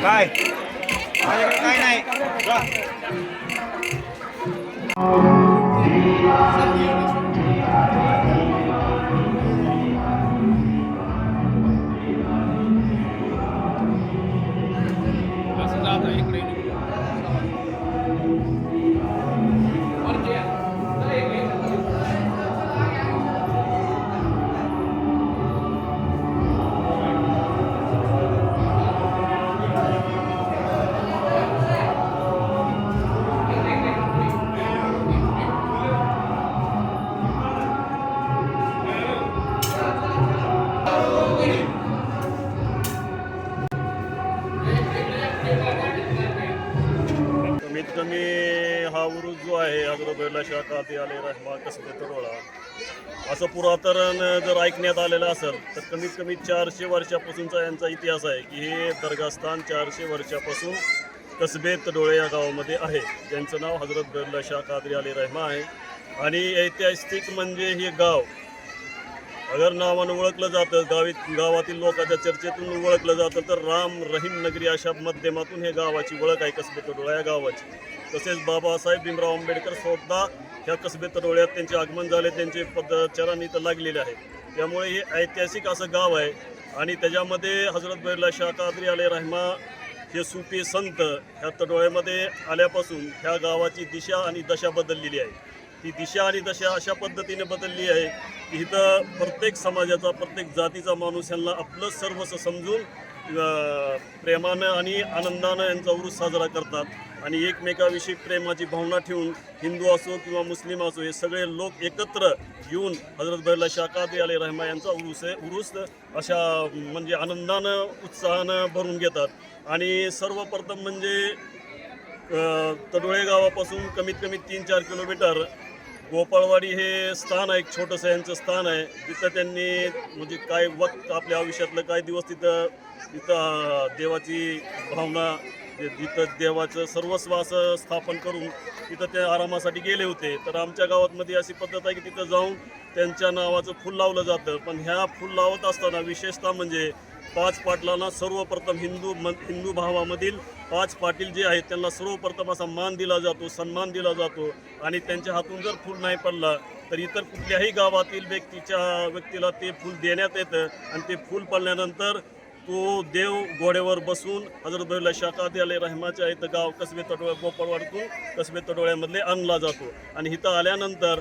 काय माझ्याकडे काय नाही जा. हा उरूस जो आहे हजरतला शाखा ते आले रहमा कसबे तरोळा असं पुरातन जर ऐकण्यात आलेलं असेल तर कमीत कमी चारशे वर्षापासूनचा यांचा इतिहास आहे की हे दर्गास्थान चारशे वर्षापासून कसबे तडोळे या गावामध्ये आहे. ज्यांचं नाव हजरत बैरला शाह कादरी अली रहमा आहे. आणि ऐतिहासिक म्हणजे हे गाव अगर नावानं ओळखलं जातं गावीत गावातील लोकांच्या चर्चेतून ओळखलं जातं तर राम रहीम नगरी अशा माध्यमातून हे गावाची ओळख आहे कसबे तडोळा या गावाची. तसेच बाबासाहेब भीमराव आंबेडकर स्वतः ह्या कसबे तडोळ्यात त्यांचे आगमन झाले त्यांचे पदचरण इथं लागलेले आहे. त्यामुळे हे ऐतिहासिक असं गाव आहे. आणि त्याच्यामध्ये हजरत बैरला शाह कादरी आले रहमा हे सुपी संत ह्या तडोळ्यामध्ये आल्यापासून ह्या गावाची दिशा आणि दशा बदललेली आहे. ती दिशा आणि दशा अशा पद्धतीने बदलली आहे इथं प्रत्येक समाजाचा प्रत्येक जातीचा माणूस यांना आपलं सर्वस्व समजून प्रेमानं आणि आनंदानं यांचा उरूस साजरा करतात. आणि एकमेकाविषयी प्रेमाची भावना ठेवून हिंदू असो किंवा मुस्लिम असो हे सगळे लोक एकत्र येऊन हजरत बैरला शाकादी अली रहमा यांचा उरूस आहे उरूस अशा म्हणजे आनंदानं उत्साहानं भरून घेतात. आणि सर्वप्रथम म्हणजे तडोळे गावापासून कमीत कमी तीन चार किलोमीटर गोपाळवाडी हे स्थान आहे एक छोटंसं यांचं स्थान आहे. तिथं त्यांनी म्हणजे काय वक्त आपल्या आयुष्यातलं काय दिवस तिथं तिथं देवाची भावना तिथं देवाचं सर्वस्व असं स्थापन करून तिथं ते आरामासाठी गेले होते. तर आमच्या गावातमध्ये अशी पद्धत आहे की तिथं जाऊन त्यांच्या नावाचं फुल लावलं जातं. पण ह्या फुल लावत असताना विशेषतः म्हणजे पाच पाटलांना सर्वप्रथम हिंदू म हिंदू भावामधील पाच पाटील जे आहेत त्यांना सर्वप्रथम असा मान दिला जातो सन्मान दिला जातो. आणि त्यांच्या हातून जर फूल नाही पडला तर इतर कुठल्याही गावातील व्यक्तीच्या व्यक्तीला ते फूल देण्यात येतं. आणि ते फूल पडल्यानंतर तो देव घोड्यावर बसून हजरत बैला शाकादी अले रहमाच्या इथं गाव कसबे तडोळ्या गोपाळवाडीतून कसबे तडोळ्यामधले आणला जातो. आणि इथं आल्यानंतर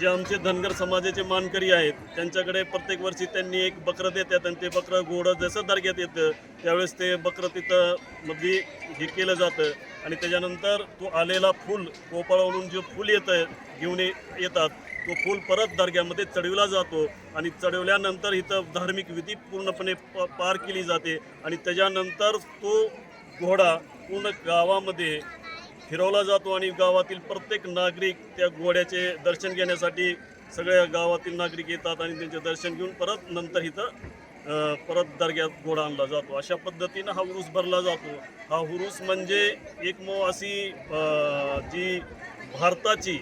जे आमचे धनगर समाजाचे मानकरी आहेत त्यांच्याकडे प्रत्येक वर्षी त्यांनी एक बकरं देतात आणि ते बकरं घोडं जसं दर्ग्यात येतं त्यावेळेस ते बकरं तिथं मध्ये हे केलं जातं. आणि त्याच्यानंतर तो आलेला फूल गोपाळवरून जे फूल येतं घेऊन ये- येतात तो फूल परत दर्ग्यामध्ये चढविला जातो आणि चढवल्यानंतर इथं धार्मिक विधी पूर्णपणे प पार केली जाते. आणि त्याच्यानंतर तो घोडा पूर्ण गावामध्ये फिरवला जातो आणि गावातील प्रत्येक नागरिक त्या घोड्याचे दर्शन घेण्यासाठी सगळ्या गावातील नागरिक येतात आणि त्यांचे दर्शन घेऊन परत नंतर इथं परत दर्ग्यात घोडा आणला जातो. अशा पद्धतीनं हा उरूस भरला जातो. हा उरूस म्हणजे एक मो अशी जी भारताची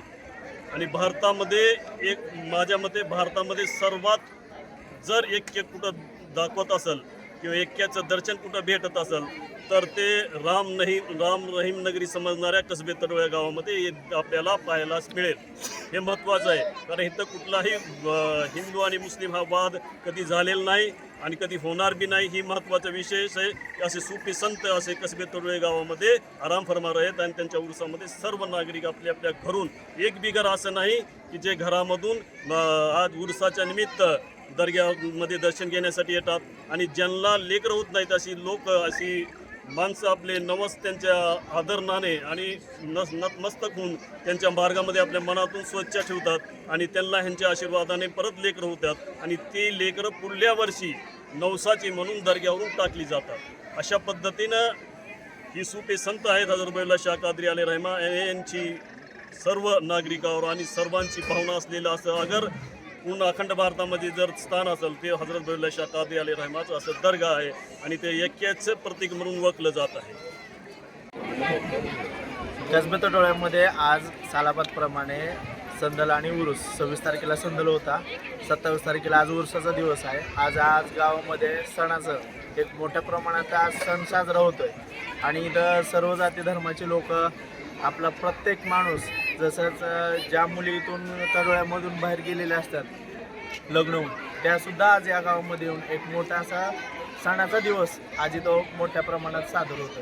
आणि भारतामध्ये एक माझ्या मते भारतामध्ये सर्वात जर एक एक कुठं दाखवत असेल किंवा एक्याचं दर्शन कुठं भेटत असेल तर ते राम नाही राम रहीम नगरी समजणाऱ्या कसबे तडोळ्या गावामध्ये आपल्याला पाहायला मिळेल. हे महत्त्वाचं आहे. कारण इथं कुठलाही हिंदू आणि मुस्लिम हा वाद कधी झालेला नाही आणि कधी होणार बी नाही. ही महत्त्वाचा विशेष आहे. असे सुपी संत असे कसबे तडोळे गावामध्ये आराम फरमार आहेत आणि त्यांच्या उरुसामध्ये सर्व नागरिक आपल्या आपल्या घरून एक बी घर असं नाही की जे घरामधून आज उरसाच्या निमित्त दर्ग्यामध्ये दर्शन घेण्यासाठी येतात. आणि ज्यांना लेकरं होत नाहीत अशी लोक अशी माणसं आपले नवस त्यांच्या आदरणाने आणि नस नतमस्तक होऊन त्यांच्या मार्गामध्ये आपल्या मनातून स्वच्छ ठेवतात आणि त्यांना ह्यांच्या आशीर्वादाने परत लेकरं होतात आणि ती लेकरं पुढल्या वर्षी नवसाची म्हणून दर्ग्यावरून टाकली जातात. अशा पद्धतीनं ही सुपे संत आहेत हजरबैला शाह कादरी अले रहमा यांची सर्व नागरिकावर आणि सर्वांची भावना असलेलं असं अगर पूर्ण अखंड भारतामध्ये जर स्थान असेल ते हजरत बैला शाह कादरी रहमाचं असं दर्गा आहे आणि ते ऐक्याचं प्रतीक म्हणून ओळखलं जात आहे. कसबत डोळ्यामध्ये आज सालाबादप्रमाणे संदल आणि उरुस. सव्वीस तारखेला संदल होता सत्तावीस तारखेला आज उरुसाचा दिवस आहे. आज आज गावामध्ये सणाचं एक मोठ्या प्रमाणात आज सण साजरा होतोय. आणि इथं सर्व जाती धर्माचे लोक आपला प्रत्येक माणूस जसंच ज्या मुली इथून तडोळ्यामधून बाहेर गेलेल्या असतात लग्न होऊन त्यासुद्धा आज या गावामध्ये येऊन एक मोठा असा सणाचा दिवस आज इथं मोठ्या प्रमाणात सादर होतो